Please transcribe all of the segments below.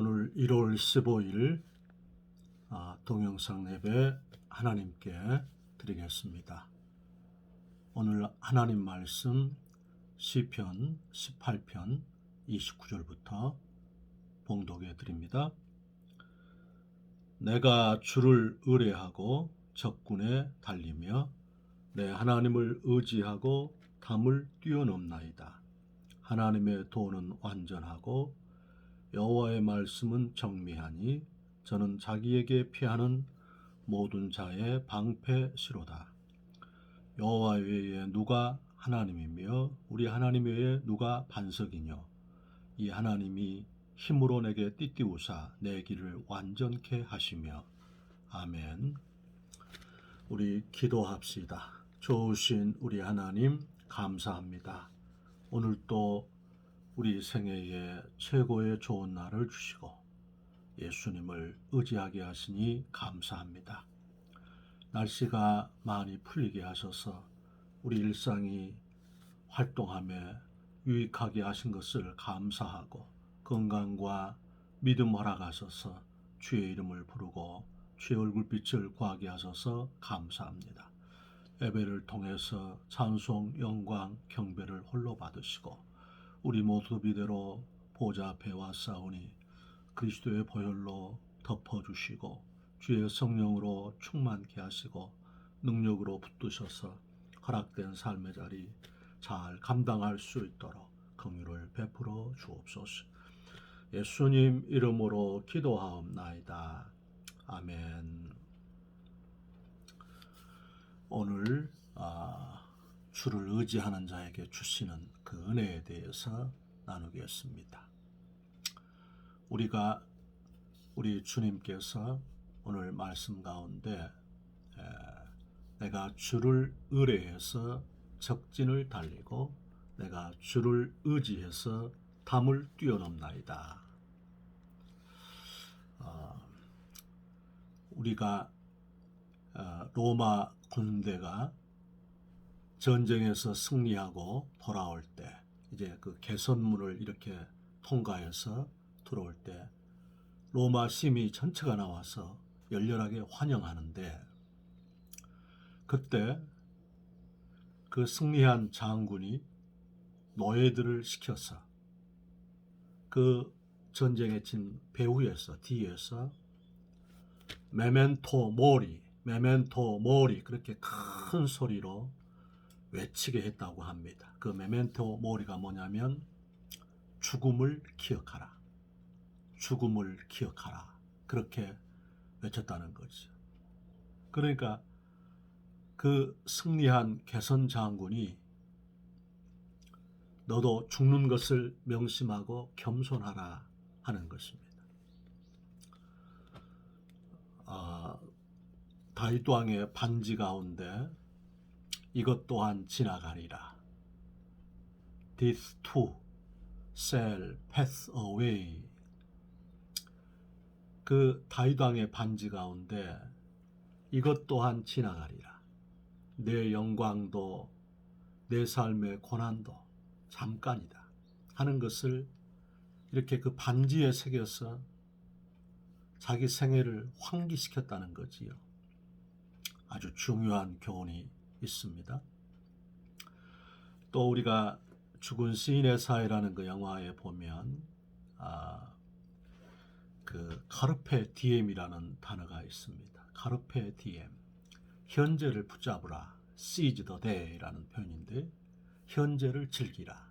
오늘 1월 15일 아, 동영상 예배 하나님께 드리겠습니다. 오늘 하나님 말씀 시편 18편 29절부터 봉독해 드립니다. 내가 주를 의뢰하고 적군에 달리며 내 하나님을 의지하고 담을 뛰어넘나이다. 하나님의 도는 완전하고 여호와의 말씀은 정미하니 저는 자기에게 피하는 모든 자의 방패시로다. 여호와 외에 누가 하나님이며 우리 하나님 외에 누가 반석이뇨 이 하나님이 힘으로 내게 띠띠우사 내 길을 완전케 하시며 아멘. 우리 기도합시다. 좋으신 우리 하나님 감사합니다. 오늘 또 우리 생애에 최고의 좋은 날을 주시고 예수님을 의지하게 하시니 감사합니다. 날씨가 많이 풀리게 하셔서 우리 일상이 활동함에 유익하게 하신 것을 감사하고 건강과 믿음 허락하셔서 주의 이름을 부르고 주의 얼굴빛을 구하게 하셔서 감사합니다. 예배를 통해서 찬송, 영광, 경배를 홀로 받으시고 우리 모두 비대로 보좌 앞에 왔사오니 그리스도의 보혈로 덮어주시고 주의 성령으로 충만케 하시고 능력으로 붙드셔서 허락된 삶의 자리 잘 감당할 수 있도록 긍휼을 베풀어 주옵소서. 예수님 이름으로 기도하옵나이다. 아멘. 오늘 아, 주를 의지하는 자에게 주시는 그 은혜에 대해서 나누겠습니다. 우리가 우리 주님께서 오늘 말씀 가운데 에, 내가 주를 의뢰해서 적진을 달리고 내가 주를 의지해서 담을 뛰어넘나이다. 어, 우리가 어, 로마 군대가 전쟁에서 승리하고 돌아올 때 이제 그 개선문을 이렇게 통과해서 들어올 때 로마 시민 전체가 나와서 열렬하게 환영하는데 그때 그 승리한 장군이 노예들을 시켜서 그 전쟁에 친 배후에서 뒤에서 메멘토 모리 메멘토 모리 그렇게 큰 소리로 외치게 했다고 합니다. 그 메멘토 모리가 뭐냐면 죽음을 기억하라. 죽음을 기억하라. 그렇게 외쳤다는 거죠. 그러니까 그 승리한 개선 장군이 너도 죽는 것을 명심하고 겸손하라 하는 것입니다. 아, 다윗 왕의 반지 가운데 이것 또한 지나가리라. This too shall pass away. 그 다윗 왕의 반지 가운데 이것 또한 지나가리라. 내 영광도 내 삶의 고난도 잠깐이다 하는 것을 이렇게 그 반지에 새겨서 자기 생애를 환기시켰다는 거지요. 아주 중요한 교훈이 있습니다. 또 우리가 죽은 시인의 사회라는 그 영화에 보면 아, 그 카르페 디엠이라는 단어가 있습니다. 카르페 디엠 현재를 붙잡으라 seize the day라는 표현인데 현재를 즐기라.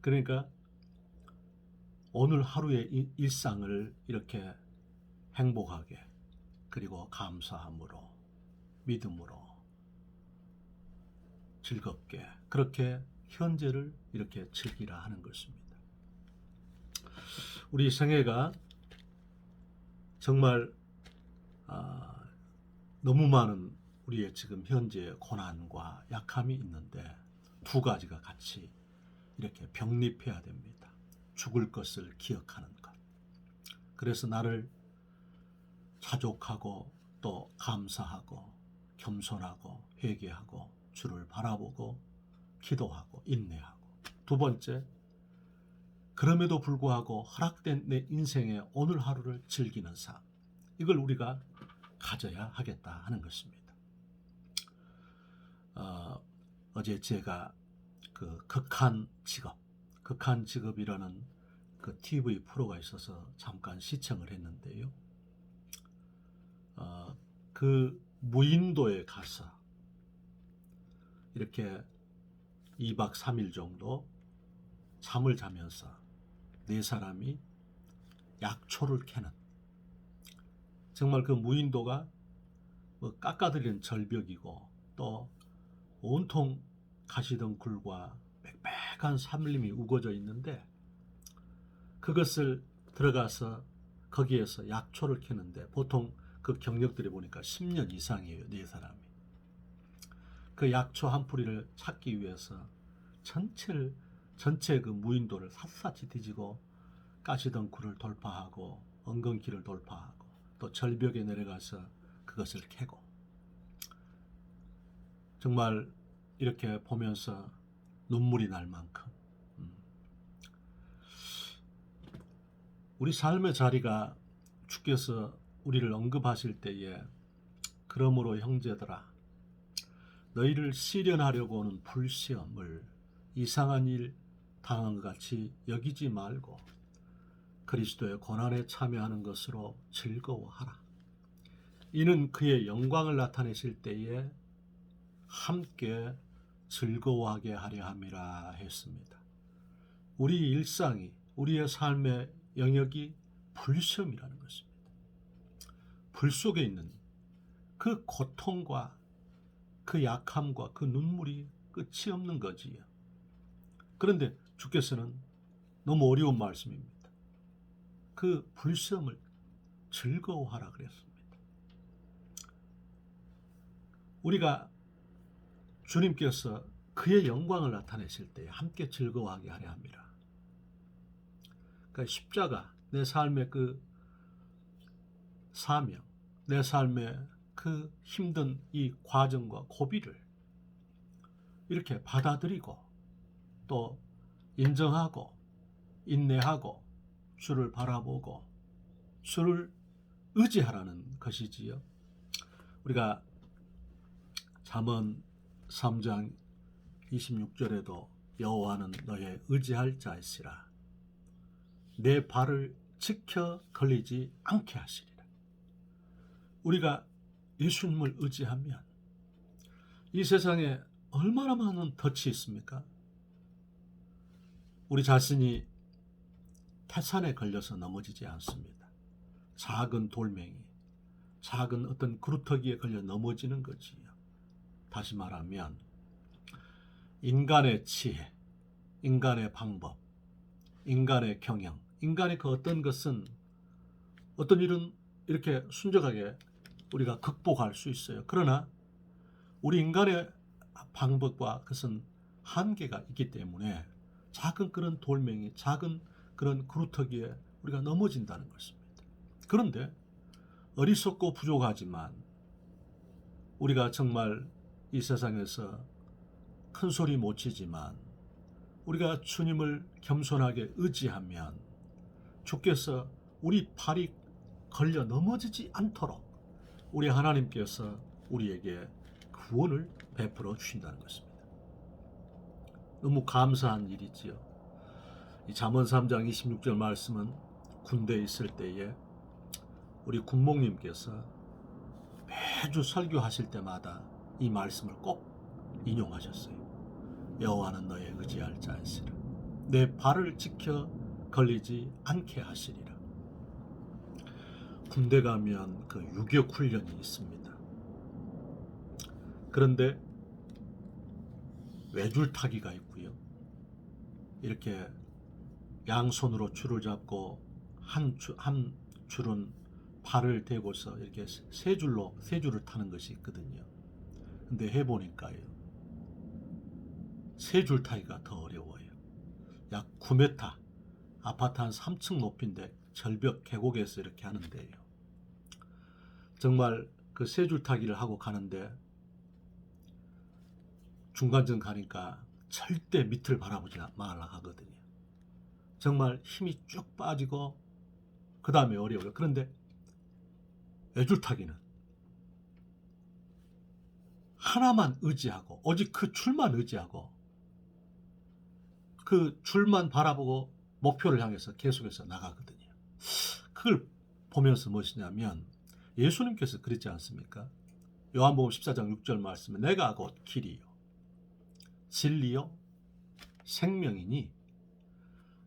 그러니까 오늘 하루의 일상을 이렇게 행복하게 그리고 감사함으로 믿음으로 즐겁게 그렇게 현재를 이렇게 즐기라 하는 것입니다. 우리 생애가 정말 아, 너무 많은 우리의 지금 현재의 고난과 약함이 있는데 두 가지가 같이 이렇게 병립해야 됩니다. 죽을 것을 기억하는 것. 그래서 나를 자족하고 또 감사하고 겸손하고 회개하고 주를 바라보고 기도하고 인내하고 두 번째 그럼에도 불구하고 허락된 내 인생의 오늘 하루를 즐기는 삶. 이걸 우리가 가져야 하겠다 하는 것입니다. 어, 어제 제가 그 극한 직업, 극한 직업이라는 그 TV 프로가 있어서 잠깐 시청을 했는데요. 어, 그 무인도에 가서 이렇게 2박 3일 정도 잠을 자면서 네 사람이 약초를 캐는 정말 그 무인도가 뭐 깎아들인 절벽이고 또 온통 가시덩굴과 빽빽한 산림이 우거져 있는데 그것을 들어가서 거기에서 약초를 캐는데 보통 그 경력들이 보니까 10년 이상이에요 네 사람이. 그 약초 한 뿌리를 찾기 위해서 전체를 전체 그 무인도를 샅샅이 뒤지고 가시덩굴을 돌파하고 엉겅길을 돌파하고 또 절벽에 내려가서 그것을 캐고. 정말 이렇게 보면서 눈물이 날 만큼. 음. 우리 삶의 자리가 주께서 우리를 언급하실 때에 그러므로 형제들아 너희를 시련하려고 오는 불시험을 이상한 일 당한 것 같이 여기지 말고 그리스도의 고난에 참여하는 것으로 즐거워하라. 이는 그의 영광을 나타내실 때에 함께 즐거워하게 하려 함이라 했습니다. 우리 일상이 우리의 삶의 영역이 불시험이라는. 불 속에 있는 그 고통과 그 약함과 그 눈물이 끝이 없는 거지요. 그런데 주께서는 너무 어려운 말씀입니다. 그 불시험을 즐거워하라 그랬습니다. 우리가 주님께서 그의 영광을 나타내실 때 함께 즐거워하게 하려 합니다. 그러니까 십자가 내 삶의 그 사명, 내 삶의 그 힘든 이 과정과 고비를 이렇게 받아들이고 또 인정하고 인내하고 주를 바라보고 주를 의지하라는 것이지요. 우리가 잠언 3장 26절에도 여호와는 너의 의지할 자이시라 내 발을 지켜 걸리지 않게 하시리라. 우리가 예수님을 의지하면 이 세상에 얼마나 많은 덫이 있습니까? 우리 자신이 태산에 걸려서 넘어지지 않습니다. 작은 돌멩이, 작은 어떤 그루터기에 걸려 넘어지는 거지요. 다시 말하면 인간의 지혜, 인간의 방법, 인간의 경영, 인간의 그 어떤 것은 어떤 일은 이렇게 순적하게 우리가 극복할 수 있어요. 그러나 우리 인간의 방법과 그것은 한계가 있기 때문에 작은 그런 돌멩이, 작은 그런 그루터기에 우리가 넘어진다는 것입니다. 그런데 어리석고 부족하지만 우리가 정말 이 세상에서 큰 소리 못 치지만 우리가 주님을 겸손하게 의지하면 주께서 우리 팔이 걸려 넘어지지 않도록 우리 하나님께서 우리에게 구원을 베풀어 주신다는 것입니다. 너무 감사한 일이지요. 이 잠언 3장 26절 말씀은 군대에 있을 때에 우리 군목님께서 매주 설교하실 때마다 이 말씀을 꼭 인용하셨어요. 여호와는 너의 의지할 자이시라. 내 발을 지켜 걸리지 않게 하시리라. 군대 가면 그 유격 훈련이 있습니다. 그런데 외줄타기가 있고요. 이렇게 양손으로 줄을 잡고 한, 줄, 한 줄은 팔을 대고서 이렇게 세 줄로 세 줄을 타는 것이 있거든요. 근데 해보니까요. 세 줄 타기가 더 어려워요. 약 9m 아파트 한 3층 높이인데 절벽 계곡에서 이렇게 하는데요. 정말 그 세 줄 타기를 하고 가는데 중간쯤 가니까 절대 밑을 바라보지 말라 하거든요. 정말 힘이 쭉 빠지고 그 다음에 어려워요. 그런데 애줄타기는 하나만 의지하고 오직 그 줄만 의지하고 그 줄만 바라보고 목표를 향해서 계속해서 나가거든요. 그걸 보면서 무엇이냐면 예수님께서 그랬지 않습니까? 요한복음 14장 6절 말씀에 내가 곧 길이요 진리요 생명이니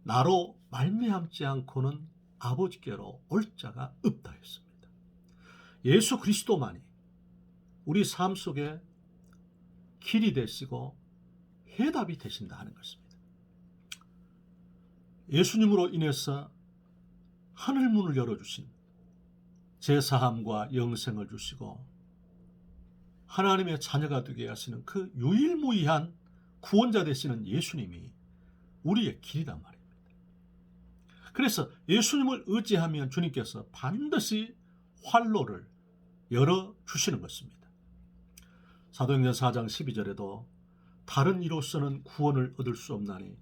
나로 말미암지 않고는 아버지께로 올 자가 없다 했습니다. 예수 그리스도만이 우리 삶 속에 길이 되시고 해답이 되신다 하는 것입니다. 예수님으로 인해서 하늘 문을 열어주신 제사함과 영생을 주시고 하나님의 자녀가 되게 하시는 그 유일무이한 구원자 되시는 예수님이 우리의 길이란 말입니다. 그래서 예수님을 의지하면 주님께서 반드시 활로를 열어 주시는 것입니다. 사도행전 4장 12절에도 다른 이로서는 구원을 얻을 수 없나니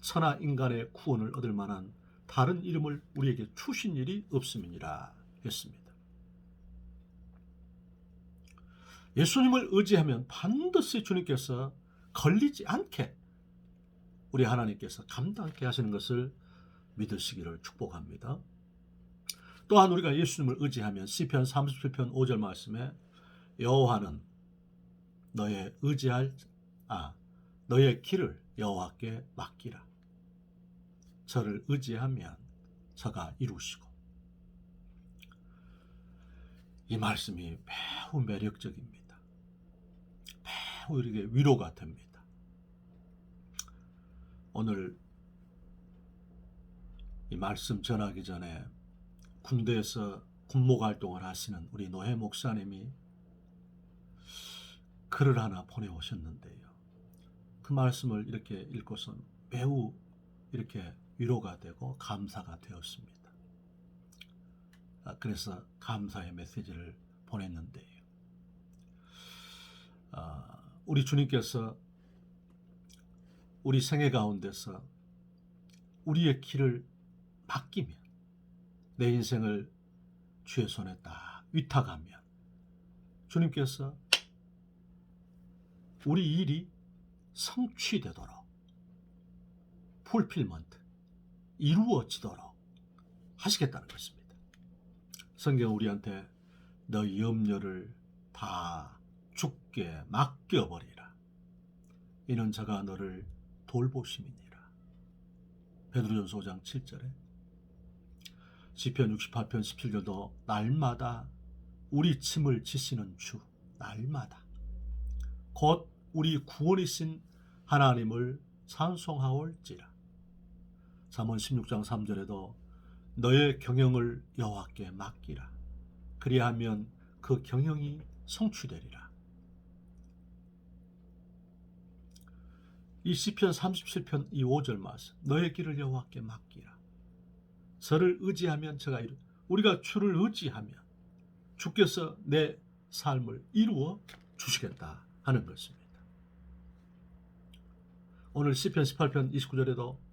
천하 인간의 구원을 얻을 만한 다른 이름을 우리에게 주신 일이 없음이니라 했습니다. 예수님을 의지하면 반드시 주님께서 걸리지 않게 우리 하나님께서 감당케 하시는 것을 믿으시기를 축복합니다. 또한 우리가 예수님을 의지하면 시편 37편 5절 말씀에 여호와는 너의 의지할 아 너의 길을 여호와께 맡기라. 저를 의지하면 저가 이루시고 이 말씀이 매우 매력적입니다. 매우 우리에게 위로가 됩니다. 오늘 이 말씀 전하기 전에 군대에서 군목 활동을 하시는 우리 노해 목사님이 글을 하나 보내오셨는데요. 그 말씀을 이렇게 읽고선 매우 이렇게 위로가 되고 감사가 되었습니다. 아, 그래서 감사의 메시지를 보냈는데요. 아, 우리 주님께서 우리 생애 가운데서 우리의 길을 맡기면 내 인생을 주의 손에 딱 위탁하면 주님께서 우리 일이 성취되도록 풀필먼트 이루어지도록 하시겠다는 것입니다. 성경 우리한테 너 염려를 다 죽게 맡겨버리라. 이는 저가 너를 돌보심이니라. 베드로전서 5장 7절에 시편 68편 17절도 날마다 우리 짐을 지시는 주 날마다 곧 우리 구원이신 하나님을 찬송하올지라. 잠언 16장 3절에도 너의 경영을 여호와께 맡기라. 그리하면 그 경영이 성취되리라. 이 시편 37편 이 5절 말씀 너의 길을 여호와께 맡기라. 저를 의지하면 제가 이루 우리가 주를 의지하면 주께서 내 삶을 이루어 주시겠다 하는 것입니다. 오늘 시편 18편 29절에도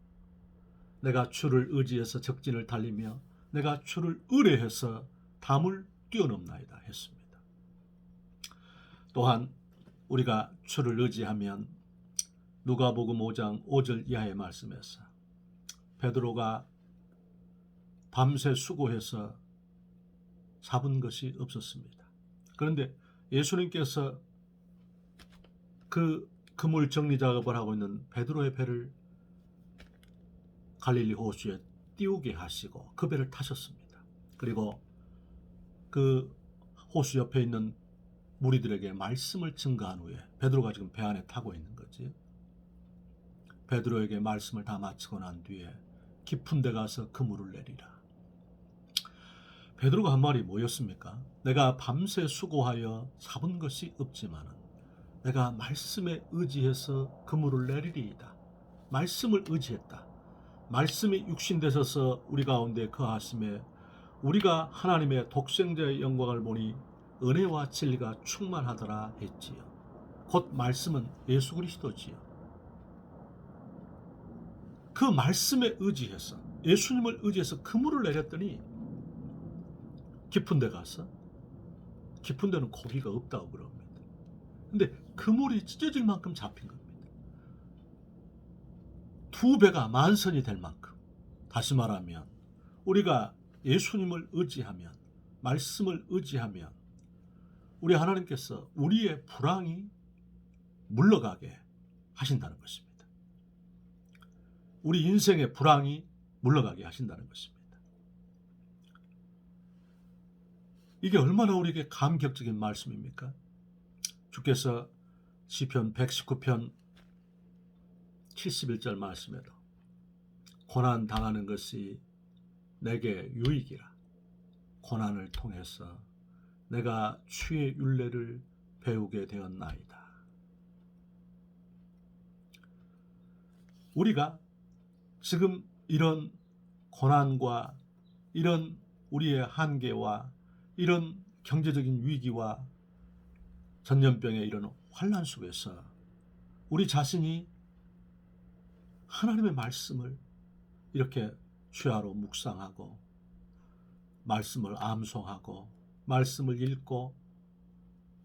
내가 주를 의지해서 적진을 달리며 내가 주를 의뢰해서 담을 뛰어넘나이다 했습니다. 또한 우리가 주를 의지하면 누가복음 5장 5절 이하의 말씀에서 베드로가 밤새 수고해서 잡은 것이 없었습니다. 그런데 예수님께서 그 그물 정리 작업을 하고 있는 베드로의 배를 갈릴리 호수에 띄우게 하시고 그 배를 타셨습니다. 그리고 그 호수 옆에 있는 무리들에게 말씀을 증가한 후에 베드로가 지금 배 안에 타고 있는 거지. 베드로에게 말씀을 다 마치고 난 뒤에 깊은 데 가서 그물을 내리라. 베드로가 한 말이 뭐였습니까? 내가 밤새 수고하여 잡은 것이 없지만은 내가 말씀에 의지해서 그물을 내리리이다. 말씀을 의지했다. 말씀이 육신되셔서 우리 가운데 거하심에 우리가 하나님의 독생자의 영광을 보니 은혜와 진리가 충만하더라 했지요. 곧 말씀은 예수 그리스도지요. 그 말씀에 의지해서 예수님을 의지해서 그물을 내렸더니 깊은 데 가서 깊은 데는 고기가 없다고 그럽니다. 근데 그물이 찢어질 만큼 잡힌 겁니다. 두 배가 만선이 될 만큼 다시 말하면 우리가 예수님을 의지하면 말씀을 의지하면 우리 하나님께서 우리의 불황이 물러가게 하신다는 것입니다. 우리 인생의 불황이 물러가게 하신다는 것입니다. 이게 얼마나 우리에게 감격적인 말씀입니까? 주께서 시편 119편 71절 말씀에도 고난 당하는 것이 내게 유익이라. 고난을 통해서 내가 주의 윤례를 배우게 되었나이다. 우리가 지금 이런 고난과 이런 우리의 한계와 이런 경제적인 위기와 전염병의 이런 환란 속에서 우리 자신이 하나님의 말씀을 이렇게 주야로 묵상하고 말씀을 암송하고 말씀을 읽고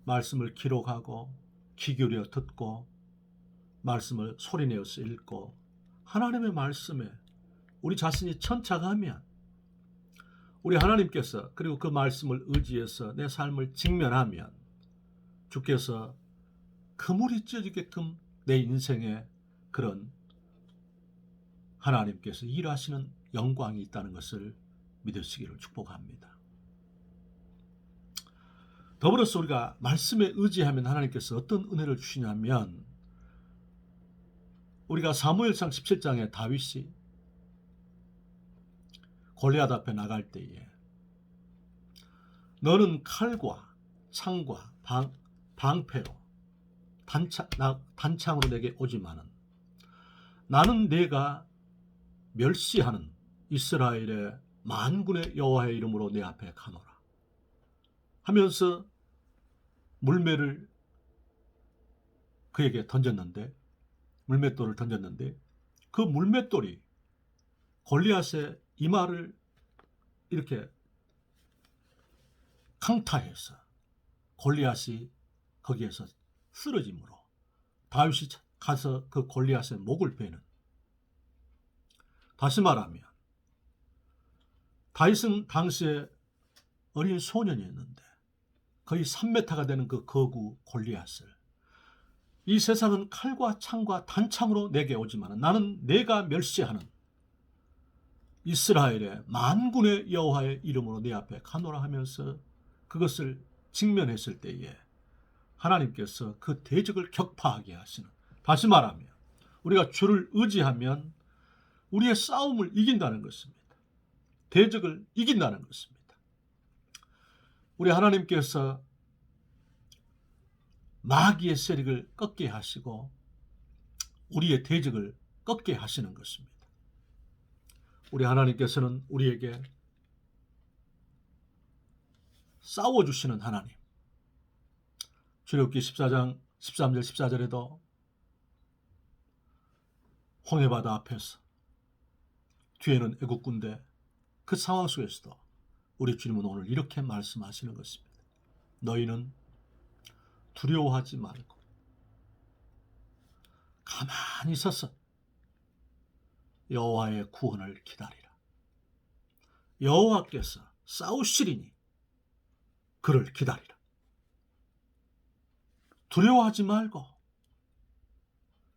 말씀을 기록하고 귀 기울여 듣고 말씀을 소리내어서 읽고 하나님의 말씀에 우리 자신이 천착하면 우리 하나님께서 그리고 그 말씀을 의지해서 내 삶을 직면하면 주께서 그물이 찢어지게끔 내 인생에 그런 하나님께서 일하시는 영광이 있다는 것을 믿으시기를 축복합니다. 더불어서 우리가 말씀에 의지하면 하나님께서 어떤 은혜를 주시냐면 우리가 사무엘상 17장에 다윗이 골리앗 앞에 나갈 때에 너는 칼과 창과 방, 방패로 단창, 나, 단창으로 내게 오지만은 나는 내가 멸시하는 이스라엘의 만군의 여호와의 이름으로 내 앞에 가노라. 하면서 물매를 그에게 던졌는데 물맷돌을 던졌는데 그 물맷돌이 골리앗의 이마를 이렇게 강타해서 골리앗이 거기에서 쓰러짐으로 다윗이 가서 그 골리앗의 목을 베는 다시 말하면 다윗은 당시에 어린 소년이었는데 거의 3m가 되는 그 거구 골리앗을 이 세상은 칼과 창과 단창으로 내게 오지만 나는 내가 멸시하는 이스라엘의 만군의 여호와의 이름으로 내 앞에 가노라 하면서 그것을 직면했을 때에 하나님께서 그 대적을 격파하게 하시는 다시 말하면 우리가 주를 의지하면 우리의 싸움을 이긴다는 것입니다. 대적을 이긴다는 것입니다. 우리 하나님께서 마귀의 세력을 꺾게 하시고 우리의 대적을 꺾게 하시는 것입니다. 우리 하나님께서는 우리에게 싸워주시는 하나님. 출애굽기 14장 13절 14절에도 홍해바다 앞에서 뒤에는 애국 군대 그 상황 속에서도 우리 주님은 오늘 이렇게 말씀하시는 것입니다. 너희는 두려워하지 말고 가만히 서서 여호와의 구원을 기다리라. 여호와께서 싸우시리니 그를 기다리라. 두려워하지 말고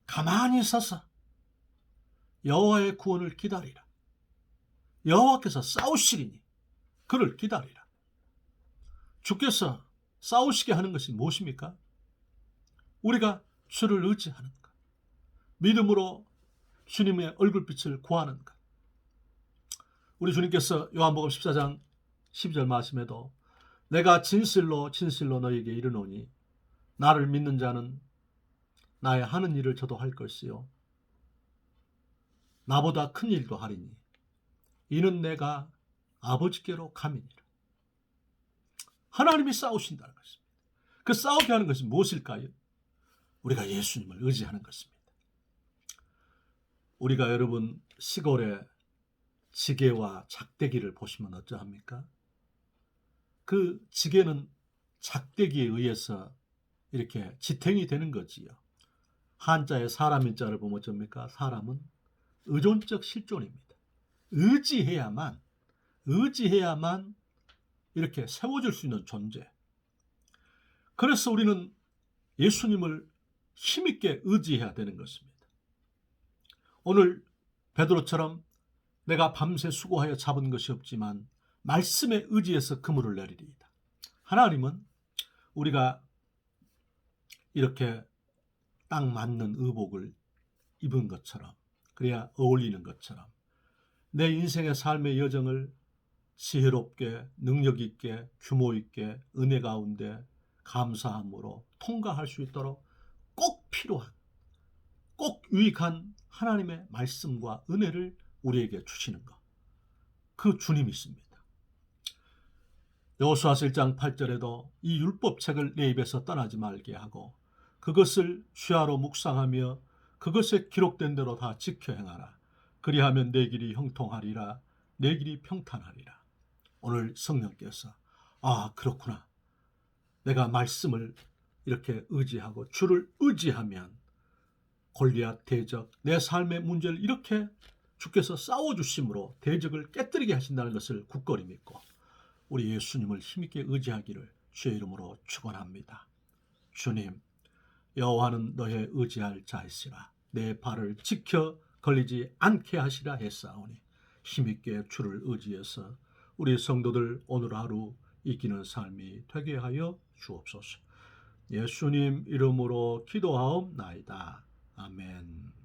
가만히 서서 여호와의 구원을 기다리라. 여호와께서 싸우시리니 그를 기다리라. 주께서 싸우시게 하는 것이 무엇입니까? 우리가 주를 의지하는 것. 믿음으로 주님의 얼굴빛을 구하는 것. 우리 주님께서 요한복음 14장 12절 말씀에도 내가 진실로 진실로 너에게 이르노니 나를 믿는 자는 나의 하는 일을 저도 할 것이요 나보다 큰 일도 하리니 이는 내가 아버지께로 감이니라. 하나님이 싸우신다는 것입니다. 그 싸우게 하는 것이 무엇일까요? 우리가 예수님을 의지하는 것입니다. 우리가 여러분 시골의 지게와 작대기를 보시면 어쩌합니까? 그 지게는 작대기에 의해서 이렇게 지탱이 되는 거지요. 한자의 사람인 자를 보면 어쩝니까? 사람은 의존적 실존입니다. 의지해야만, 의지해야만 이렇게 세워질 수 있는 존재. 그래서 우리는 예수님을 힘있게 의지해야 되는 것입니다. 오늘 베드로처럼 내가 밤새 수고하여 잡은 것이 없지만 말씀에 의지해서 그물을 내리리이다. 하나님은 우리가 이렇게 딱 맞는 의복을 입은 것처럼 그래야 어울리는 것처럼 내 인생의 삶의 여정을 지혜롭게 능력 있게 규모 있게 은혜 가운데 감사함으로 통과할 수 있도록 꼭 필요한 꼭 유익한 하나님의 말씀과 은혜를 우리에게 주시는 것. 그 주님이 있습니다. 여호수아 1장 8절에도 이 율법책을 내 입에서 떠나지 말게 하고 그것을 쉬하로 묵상하며 그것에 기록된 대로 다 지켜 행하라. 그리하면 내 길이 형통하리라. 내 길이 평탄하리라. 오늘 성령께서 아 그렇구나. 내가 말씀을 이렇게 의지하고 주를 의지하면 골리앗 대적 내 삶의 문제를 이렇게 주께서 싸워 주심으로 대적을 깨뜨리게 하신다는 것을 굳건히 믿고 우리 예수님을 힘있게 의지하기를 주의 이름으로 축원합니다. 주님 여호와는 너의 의지할 자이시라 내 발을 지켜 걸리지 않게 하시라 했사오니 힘있게 주를 의지해서 우리 성도들 오늘 하루 이기는 삶이 되게 하여 주옵소서. 예수님 이름으로 기도하옵나이다. 아멘.